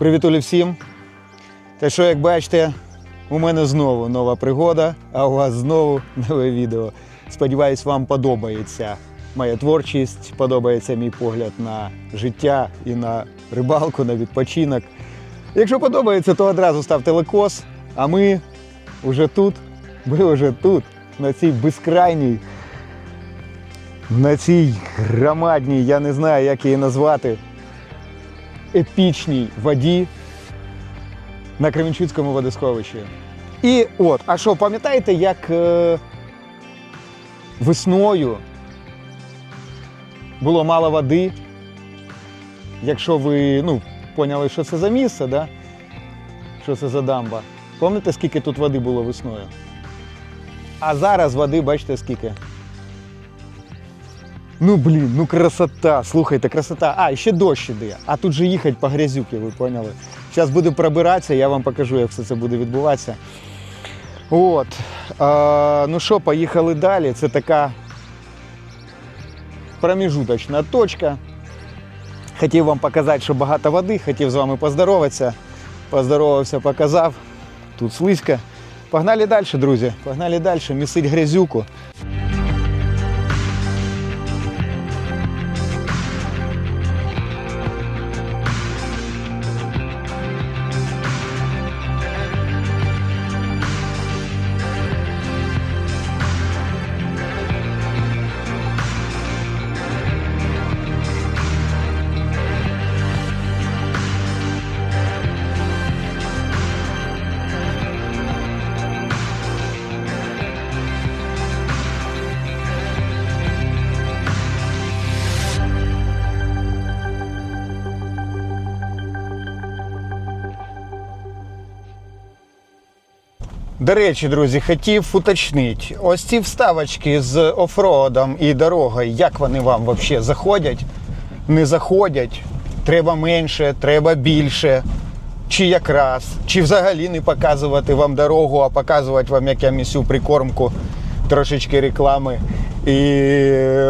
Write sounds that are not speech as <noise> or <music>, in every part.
Привіт Олі всім. Та що, як бачите, у мене знову нова пригода, а у вас знову нове відео. Сподіваюсь, вам подобається моя творчість, подобається мій погляд на життя і на рибалку, на відпочинок. Якщо подобається, то одразу ставте лайкос, а ми вже тут, ми вже тут, на цій безкрайній, на цій громадній, я не знаю, як її назвати, епічній воді на Кременчуцькому водосховищі. І от, а що, пам'ятаєте, як е, весною було мало води? Якщо ви ну, поняли, що це за місце, да? що це за дамба. Пам'ятаєте, скільки тут води було весною? А зараз води, бачите, скільки? Ну блін, ну красота. Слухайте, красота. А, ще дощ іде. А тут же їхати по грязюки, ви поняли? Зараз буду пробиратися, я вам покажу, як все це буде відбуватися. От. А, ну що, поїхали далі. Це така проміжуточна точка. Хотів вам показати, що багато води, хотів з вами поздороватися. Поздоровався, показав. Тут слизько. Погнали далі, друзі. Погнали далі, місить грязюку. До речі, друзі, хотів уточнити. Ось ці вставочки з офроудом і дорогою, як вони вам взагалі заходять? Не заходять? Треба менше, треба більше. Чи якраз, чи взагалі не показувати вам дорогу, а показувати вам, як я місю прикормку, трошечки реклами і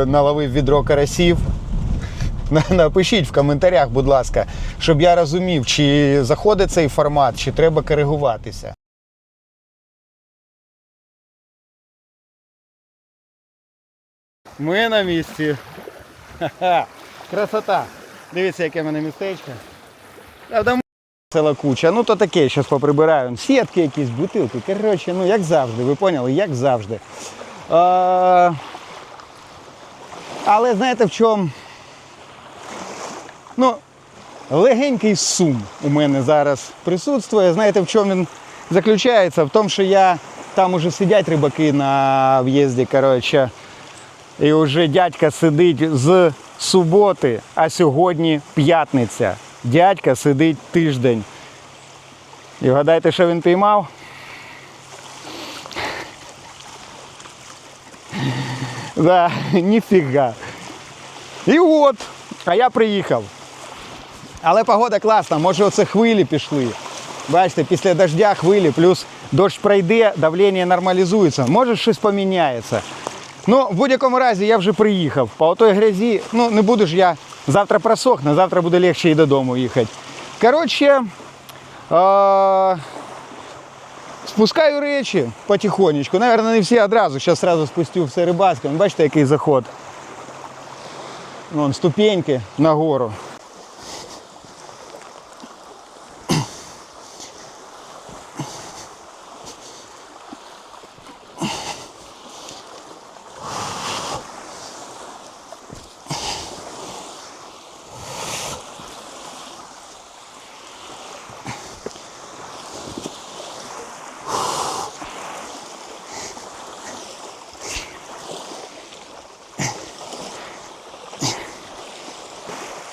наловив відро карасів. <laughs> Напишіть в коментарях, будь ласка, щоб я розумів, чи заходить цей формат, чи треба коригуватися. Ми на місці. Ха-ха. Красота. Дивіться, яке в мене містечко. Правда, куча. Ну то таке, зараз поприбираю. Сітки якісь, бутилки. Коротше, ну як завжди, ви поняли, як завжди. А, але знаєте в чому? Ну, легенький сум у мене зараз присутствує. Знаєте, в чому він заключається? В тому, що я там уже сидять рибаки на в'їзді, коротше. І вже дядька сидить з суботи, а сьогодні п'ятниця. Дядька сидить тиждень. І вгадайте, що він піймав? Да, ніфіга. І от, а я приїхав. Але погода класна, може оце хвилі пішли. Бачите, після дождя хвилі, плюс дощ пройде, давлення нормалізується, може щось поміняється. Ну, в будь-якому разі я вже приїхав. По той грязі, ну не буду ж я завтра просохне, завтра буде легше і додому їхати. Коротше, е- спускаю речі потихонечку. Наверное, не всі одразу. Зараз одразу спустю все рибацьке. Бачите, який заход. Вон ступеньки нагору.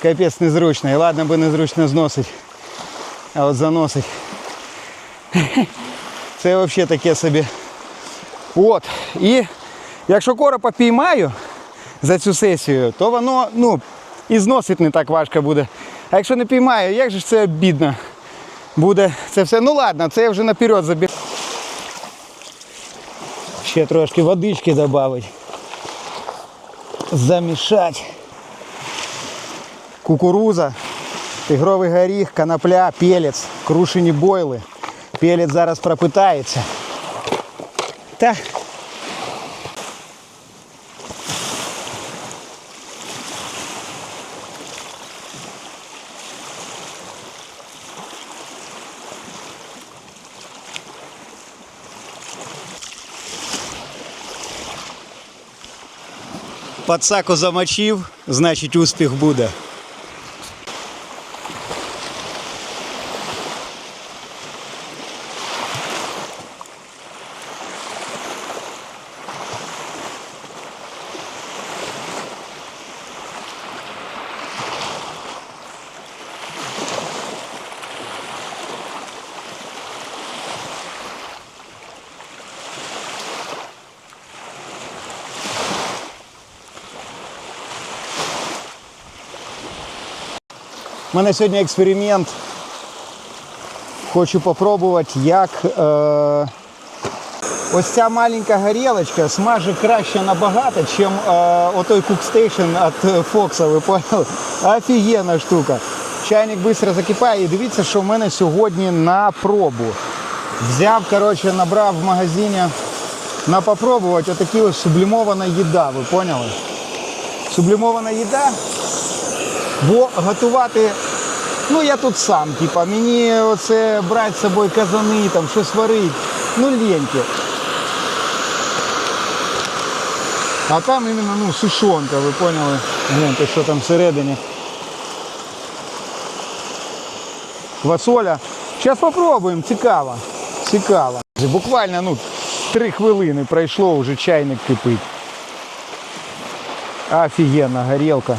Капець незручно. І ладно би незручно зносить. А от заносить. <laughs> Це взагалі таке собі. От. І якщо коропа піймаю за цю сесію, то воно ну, і зносить не так важко буде. А якщо не піймаю, як же ж це бідно буде це все. Ну ладно, це я вже наперед забіг. Ще трошки водички додати. Замішати. Кукуруза, тигровий горіх, конопля, пелець, крушені бойли. Пелець зараз пропитається. Та. Пацаку замочив, значить успіх буде. У мене сьогодні експеримент. Хочу попробувати, як е, ось ця маленька горілочка смаже краще набагато, ніж е, отой кукстейшн від Фокса, ви поняли? Офігенна штука. Чайник швидко закипає і дивіться, що в мене сьогодні на пробу. Взяв, коротше, набрав в магазині на попробувати отакі ось сублімована їда, ви поняли? Сублімована їда Бо готувати, ну я тут сам, типа, мені оце брати з собою казани, там, щось варити, ну ліньки. А там іменно ну, сушонка, ви поняли? Гляньте, що там всередині. Квасоля. Зараз попробуємо, цікаво. Цікаво. Буквально ну, три хвилини пройшло, вже чайник кипить. Офігенна горілка.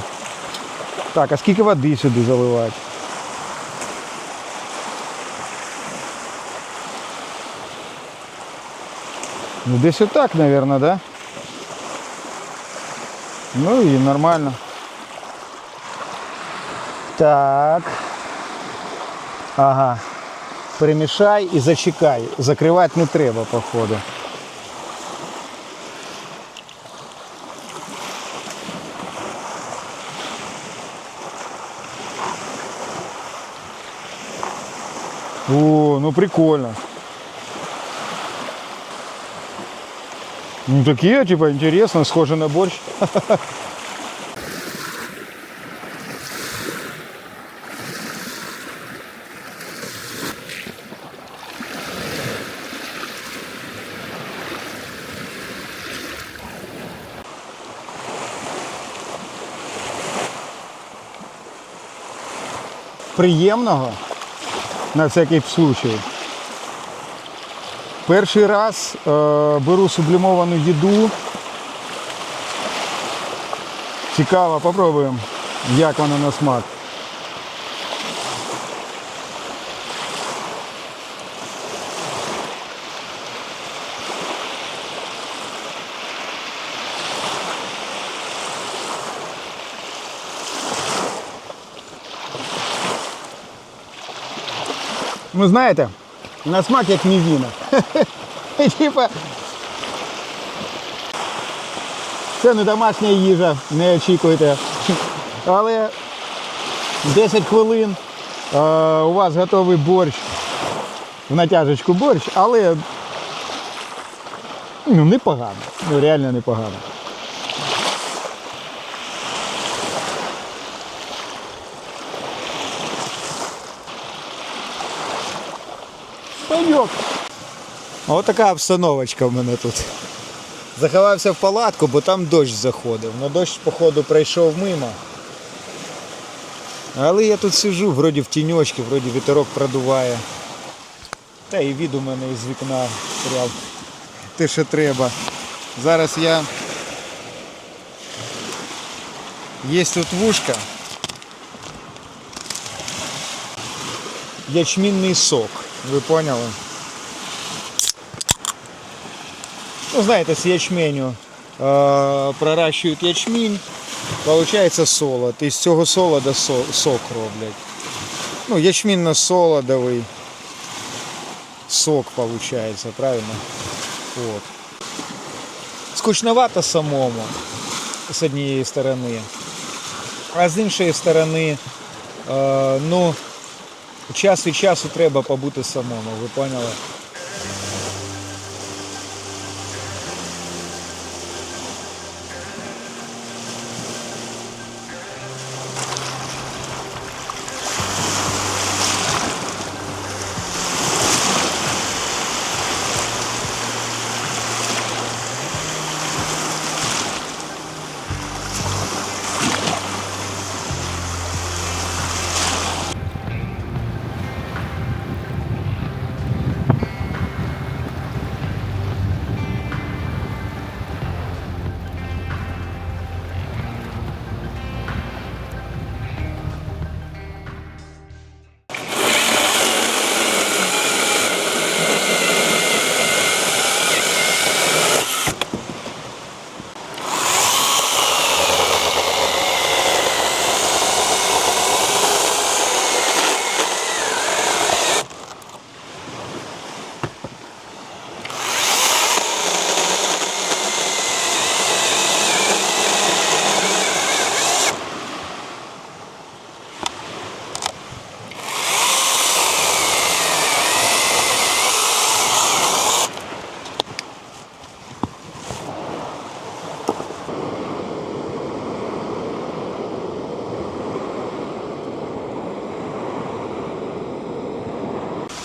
Так, а скільки води сюди заливати? Ну десь отак, мабуть, да? Ну і нормально. Так. Ага. Перемішай і зачекай. Закривати не треба, походу. О, ну прикольно. Ну такие, типа, интересно, схоже на борщ. Приємного на всякий случай. Перший раз е, беру сублімовану їду. Цікаво, попробуємо, як вона на смак. Ну знаєте, на смак як мівіна. <laughs> Типа. Це не домашня їжа, не очікуйте. Але 10 хвилин у вас готовий борщ. В натяжечку борщ, але ну, непогано. Ну, реально непогано. Пойдем. Ось така обстановочка в мене тут. Заховався в палатку, бо там дощ заходив. На дощ, походу, пройшов мимо. Але я тут сижу, вроді в тіньочці, вроді вітерок продуває. Та і від у мене із вікна прям те, що треба. Зараз я. Є тут вушка. ячмінний сок. Ви поняли? Ну, знаєте, з ячменю е, проращують ячмінь, виходить солод. І з цього солода со- сок роблять. Ну, ячмінно-солодовий сок виходить, правильно? От. Скучновато самому з однієї сторони. А з іншої сторони, е, ну, час від часу треба побути самому, ви поняли?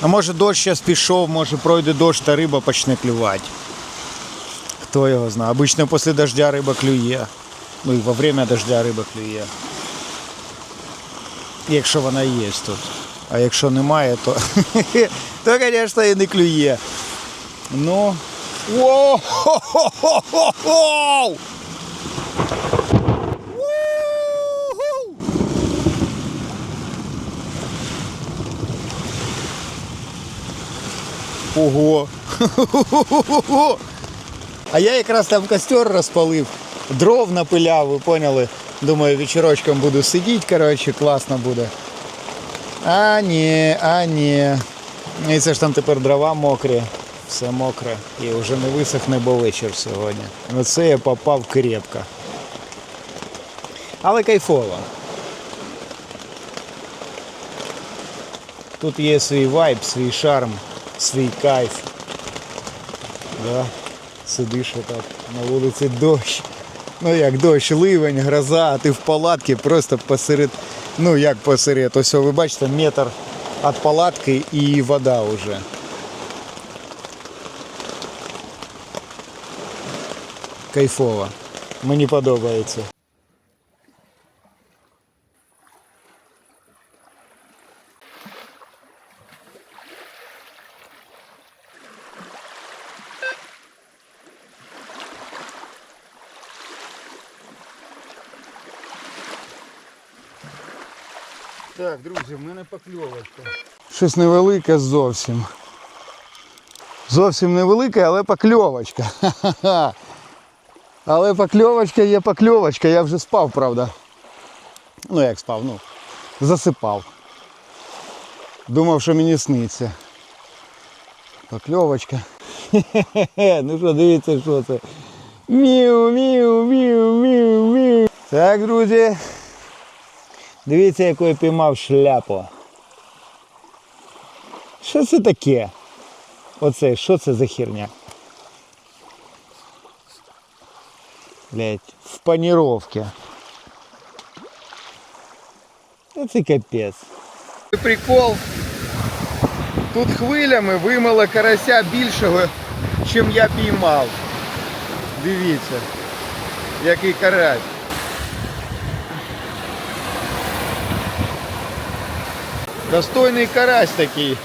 А може дощ зараз пішов, може пройде дощ та риба почне клювати. Хто його знає. Обично після дождя риба клює. Ну і во время дождя риба клює. Якщо вона є тут. А якщо немає, то, <laughs> то звісно, і не клює. Ну. Воу-хо-хо-хо-хо! Ого! А я якраз там костер розпалив, дров напиляв, ви поняли. Думаю, вечірочком буду сидіти, коротше, класно буде. А ні, а ні. І це ж там тепер дрова мокрі, все мокре. І вже не висохне, бо вечір сьогодні. Оце я попав крепко. Але кайфово. Тут є свій вайб, свій шарм, свій кайф. Да? Сидиш отак, на вулиці дощ. Ну як дощ, ливень, гроза, а ти в палатці просто посеред. Ну як посеред. Ось ви бачите, метр від палатки і вода вже. Кайфово. Мені подобається. Так, друзі, в мене покльовочка. Щось невелике зовсім. Зовсім невелике, але покльовочка. Ха-ха-ха. <laughs> Але покльовочка є покльовочка. Я вже спав, правда. Ну як спав, ну, засипав. Думав, що мені сниться. Покльовочка. Хе-хе-хе. <laughs> Ну що, дивіться, що це. Міу, міу, міу, міу, міу. Так, друзі. Дивіться, яку я піймав шляпу. Що це таке? Оце, що це за херня? Блять, в паніровці. Це капець. Прикол. Тут хвилями вимило карася більшого, чим я піймав. Дивіться, який карась. Достойний карась такий.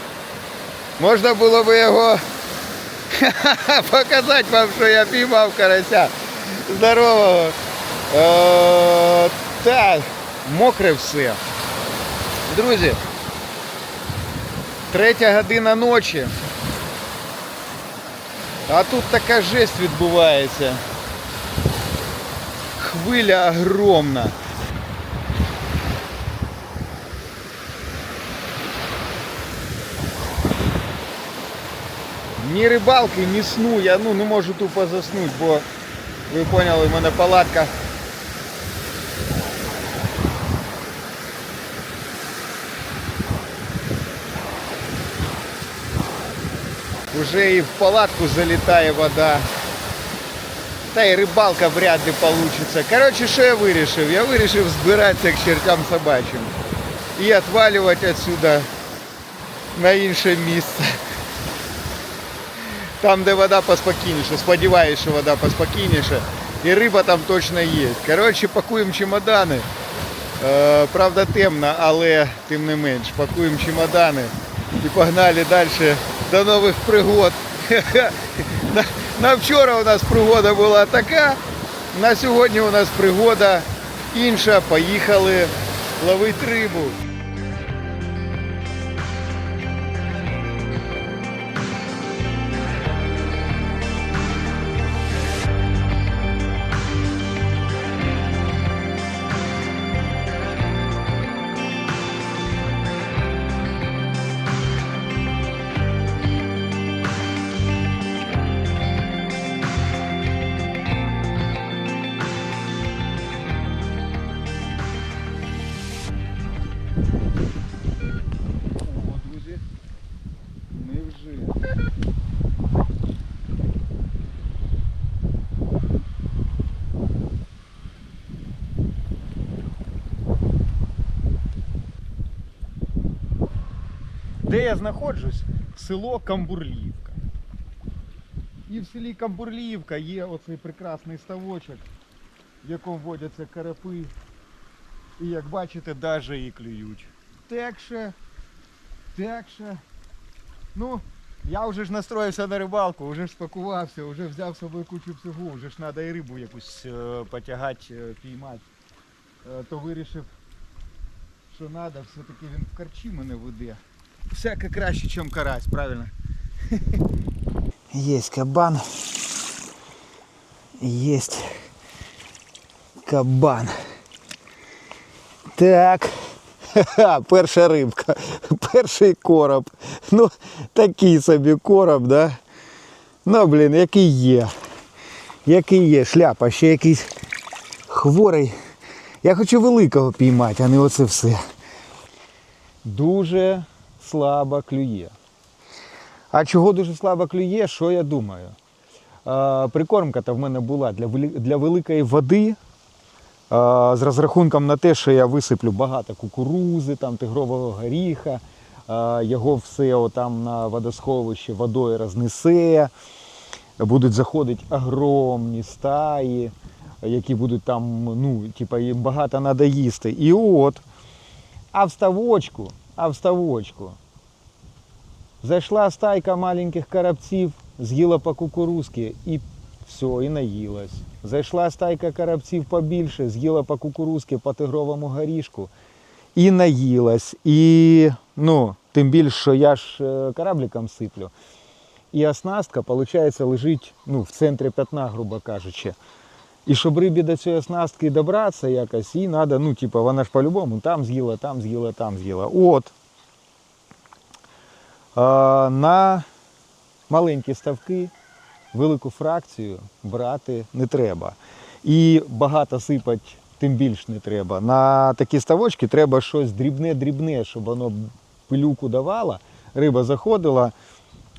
Можна було би його <laughs> показати вам, що я піймав карася. Здорового. Е, так, мокре все. Друзі, Третя година ночі. А тут така жесть відбувається. Хвиля огромна. Ні рибалки, ні сну. Я ну, не можу тупо заснути, бо ви поняли, в мене палатка. Уже і в палатку залітає вода. Та й рибалка вряд ли получится. Короче, що я вирішив? Я вирішив збиратися к чертям собачим. І відвалювати отсюда на інше місце. Там, де вода поспокійніше. Сподіваюсь, що вода поспокійніше. І риба там точно є. Коротше, пакуємо чемодани. Е, правда темно, але тим не менш. Пакуємо чемодани і погнали далі до нових пригод. <laughs> На, на вчора у нас пригода була така, на сьогодні у нас пригода інша. Поїхали ловити рибу. Де я знаходжусь? Село Камбурліївка. І в селі Камбурліївка є оцей прекрасний ставочок, в якому водяться карапи. І як бачите, навіть і клюють. Так що, ну, я вже ж настроївся на рибалку, вже ж спакувався, вже взяв з собою кучу всього, вже ж треба і рибу якусь е, потягати, е, піймати. Е, то вирішив, що треба, все-таки він в карчі мене веде. Всяке краще, ніж карась, правильно? <laughs> Есть кабан. Есть кабан. Так. Ха-ха, <laughs> перша рибка, <laughs> перший короб. Ну, такий собі короб, да? Ну, блін, який є. Який є, шляпа, ще якийсь хворий. Я хочу великого піймати, а не оце все. Дуже слабо клює. А чого дуже слабо клює, що я думаю? Прикормка-то в мене була для, великої води. З розрахунком на те, що я висиплю багато кукурузи, там, тигрового горіха, його все отам на водосховище водою рознесе, будуть заходити огромні стаї, які будуть там, ну, типа, їм багато треба їсти. І от, а в а в ставочку зайшла стайка маленьких коробців, з'їла по кукурузки і все, і наїлась. Зайшла стайка коробців побільше, з'їла по кукурузки, по тигровому горішку і наїлась. І ну, тим більше, що я ж е, корабликом сиплю. І оснастка, виходить, лежить ну, в центрі п'ятна, грубо кажучи. І щоб рибі до цієї оснастки добратися якось, їй треба, ну, типу, вона ж по-любому там з'їла, там з'їла, там з'їла. От. А, на маленькі ставки велику фракцію брати не треба. І багато сипати тим більш не треба. На такі ставочки треба щось дрібне-дрібне, щоб воно пилюку давало, риба заходила,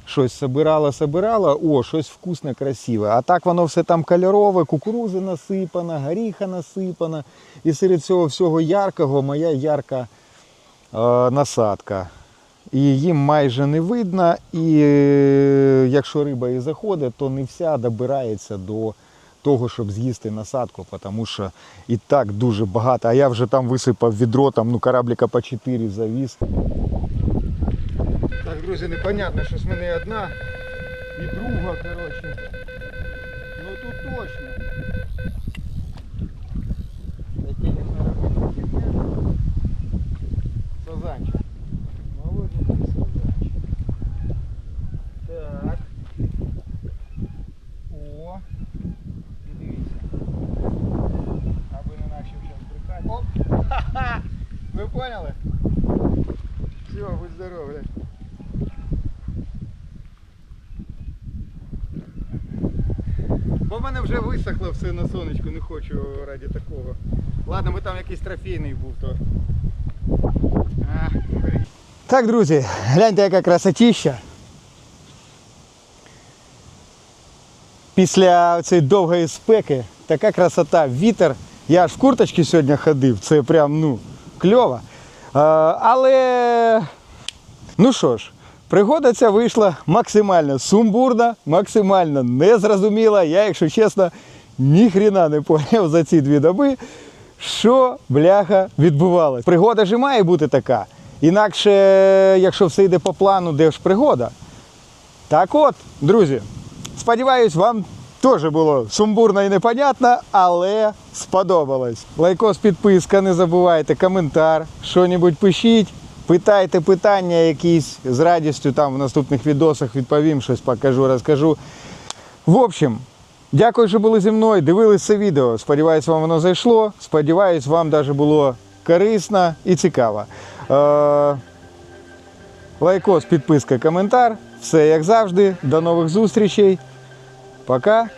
щось собирала, собирала, о, щось вкусне, красиве. А так воно все там кольорове, кукурузи насипана, горіха насипана. І серед цього всього яркого моя ярка е, насадка. І їм майже не видно, і е, якщо риба і заходить, то не вся добирається до того, щоб з'їсти насадку, тому що і так дуже багато. А я вже там висипав відро, там ну корабліка по 4 завіз. Друзі, непонятно, що з мене одна і друга, коротше. Ну тут точно. Сазанчик. поняли? Все, будь здоров, блядь. Бо в мене вже висохло все на сонечку, не хочу раді такого. Ладно, ми там якийсь трофейний був, то. Так, друзі, гляньте, яка красотіща. Після цієї довгої спеки така красота, вітер. Я аж в курточці сьогодні ходив, це прям ну, кльово. Але ну що ж, пригода ця вийшла максимально сумбурна, максимально незрозуміла. Я, якщо чесно, ніхрена не поняв за ці дві доби, що бляха відбувалось. Пригода ж має бути така. Інакше, якщо все йде по плану, де ж пригода? Так от, друзі, сподіваюсь, вам теж було сумбурно і непонятно, але сподобалось. Лайкос, підписка, не забувайте, коментар, що-небудь пишіть, питайте питання якісь з радістю там в наступних відосах відповім, щось покажу, розкажу. В общем, дякую, що були зі мною, дивились це відео. Сподіваюсь, вам воно зайшло. Сподіваюсь, вам даже було корисно і цікаво. Е- Лайкос, підписка, коментар. Все як завжди. До нових зустрічей. Пока.